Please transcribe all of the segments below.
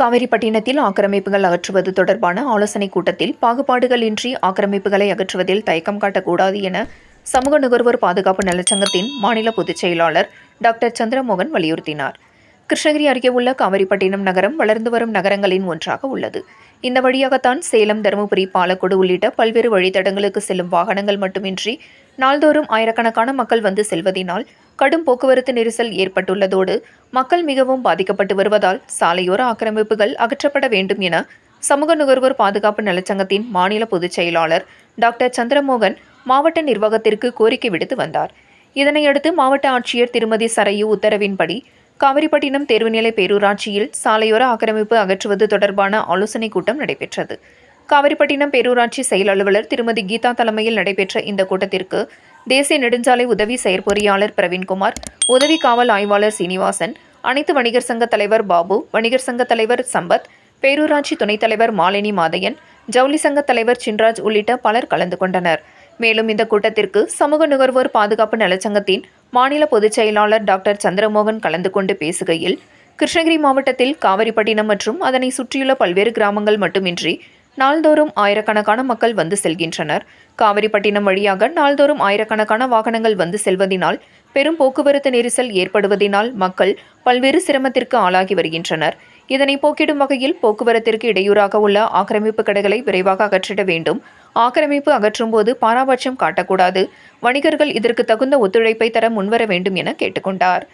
காவிரிப்பட்டினத்தில் ஆக்கிரமிப்புகள் அகற்றுவது தொடர்பான ஆலோசனைக் கூட்டத்தில் பாகுபாடுகள் இன்றி ஆக்கிரமிப்புகளை அகற்றுவதில் தயக்கம் காட்டக்கூடாது என சமூக நுகர்வோர் பாதுகாப்பு நலச்சங்கத்தின் மாநில பொதுச் செயலாளர் டாக்டர் சந்திரமோகன் வலியுறுத்தினார். கிருஷ்ணகிரி அருகே உள்ள காவிரிப்பட்டினம் நகரம் வளர்ந்து வரும் நகரங்களின் ஒன்றாக உள்ளது. இந்த வழியாகத்தான் சேலம் தருமபுரி பாலக்கோடு உள்ளிட்ட பல்வேறு வழித்தடங்களுக்கு செல்லும் வாகனங்கள் மட்டுமின்றி நாள்தோறும் ஆயிரக்கணக்கான மக்கள் வந்து செல்வதினால் கடும் போக்குவரத்து நெரிசல் ஏற்பட்டுள்ளதோடு மக்கள் மிகவும் பாதிக்கப்பட்டு வருவதால் சாலையோர ஆக்கிரமிப்புகள் அகற்றப்பட வேண்டும் என சமூக நுகர்வோர் பாதுகாப்பு நலச்சங்கத்தின் மாநில பொதுச் செயலாளர் டாக்டர் சந்திரமோகன் மாவட்ட நிர்வாகத்திற்கு கோரிக்கை விடுத்து வந்தார். இதனையடுத்து மாவட்ட ஆட்சியர் திருமதி சரையு உத்தரவின்படி காவிரிப்பட்டினம் தேர்வுநிலை பேரூராட்சியில் சாலையோர ஆக்கிரமிப்பு அகற்றுவது தொடர்பான ஆலோசனைக் கூட்டம் நடைபெற்றது. காவிரிப்பட்டினம் பேரூராட்சி செயல் அலுவலர் திருமதி கீதா தலைமையில் நடைபெற்ற இந்த கூட்டத்திற்கு தேசிய நெடுஞ்சாலை உதவி செயற்பொறியாளர் பிரவீன்குமார் உதவி காவல் ஆய்வாளர் சீனிவாசன் அனைத்து வணிகர் சங்க தலைவர் பாபு வணிகர் சங்க தலைவர் சம்பத் பேரூராட்சி துணைத் தலைவர் மாலினி மாதையன் ஜவுளி சங்க தலைவர் சின்ராஜ் உள்ளிட்ட பலர் கலந்து கொண்டனர். மேலும் இந்த கூட்டத்திற்கு சமூக நுகர்வோர் பாதுகாப்பு நலச்சங்கத்தின் மாநில பொதுச் செயலாளர் டாக்டர் சந்திரமோகன் கலந்து கொண்டு பேசுகையில் கிருஷ்ணகிரி மாவட்டத்தில் காவிரிப்பட்டினம் மற்றும் அதனை சுற்றியுள்ள பல்வேறு கிராமங்கள் மட்டுமின்றி நாள்தோறும் ஆயிரக்கணக்கான மக்கள் வந்து செல்கின்றனர். காவிரிப்பட்டினம் வழியாக நாள்தோறும் ஆயிரக்கணக்கான வாகனங்கள் வந்து செல்வதினால் பெரும் போக்குவரத்து நெரிசல் ஏற்படுவதினால் மக்கள் பல்வேறு சிரமத்திற்கு ஆளாகி வருகின்றனர். இதனை போக்கிடும் வகையில் போக்குவரத்திற்கு இடையூறாக உள்ள ஆக்கிரமிப்பு கடைகளை விரைவாக அகற்றிட வேண்டும். ஆக்கிரமிப்பு அகற்றும் போது பாராபட்சம் காட்டக்கூடாது. வணிகர்கள் இதற்கு தகுந்த ஒத்துழைப்பை தர முன்வர வேண்டும் என கேட்டுக்கொண்டார்.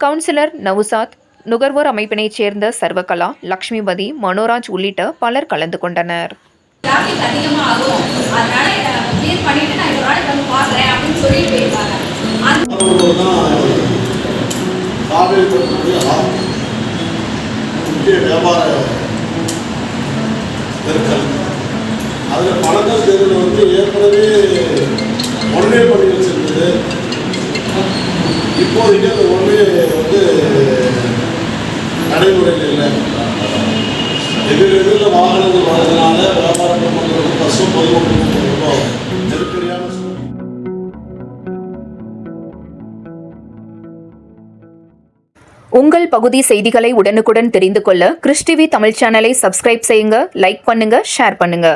கவுன்சிலர் நவுசாத் நுகர்வோர் அமைப்பினைச் சேர்ந்த சர்வகலா லக்ஷ்மிபதி மனோராஜ் உள்ளிட்ட பலர் கலந்து கொண்டனர். டிராஃபிக் அதிகமாக ஆகும் அதனால கிளியர் பண்ணிட்டு நான் ஒரு நாளைக்கு வந்து பார்க்குறேன் அப்படின்னு சொல்லிட்டு போயிருக்காங்க. அந்த காவிரிப்பட்டினுடைய முக்கிய வியாபார அதில் பழங்கள் தெருவில் வந்து ஏற்கனவே ஒன்வே பண்ணி வச்சிருந்தது. இப்போதைக்கு அந்த ஒன்வே வந்து நடைமுறையில் இல்லை. எதிர் எதிரில் வாகனங்கள் வர்றதுனால வியாபார குடும்பங்களுக்கு பஸ்ஸும் பொதுமக்களுக்கும் ரொம்ப நெருக்கடியான உங்கள் பகுதி செய்திகளை உடனுக்குடன் தெரிந்து கொள்ள கிறிஸ்டிவி தமிழ் சேனலை சப்ஸ்கிரைப் செய்யுங்க லைக் பண்ணுங்க ஷேர் பண்ணுங்க.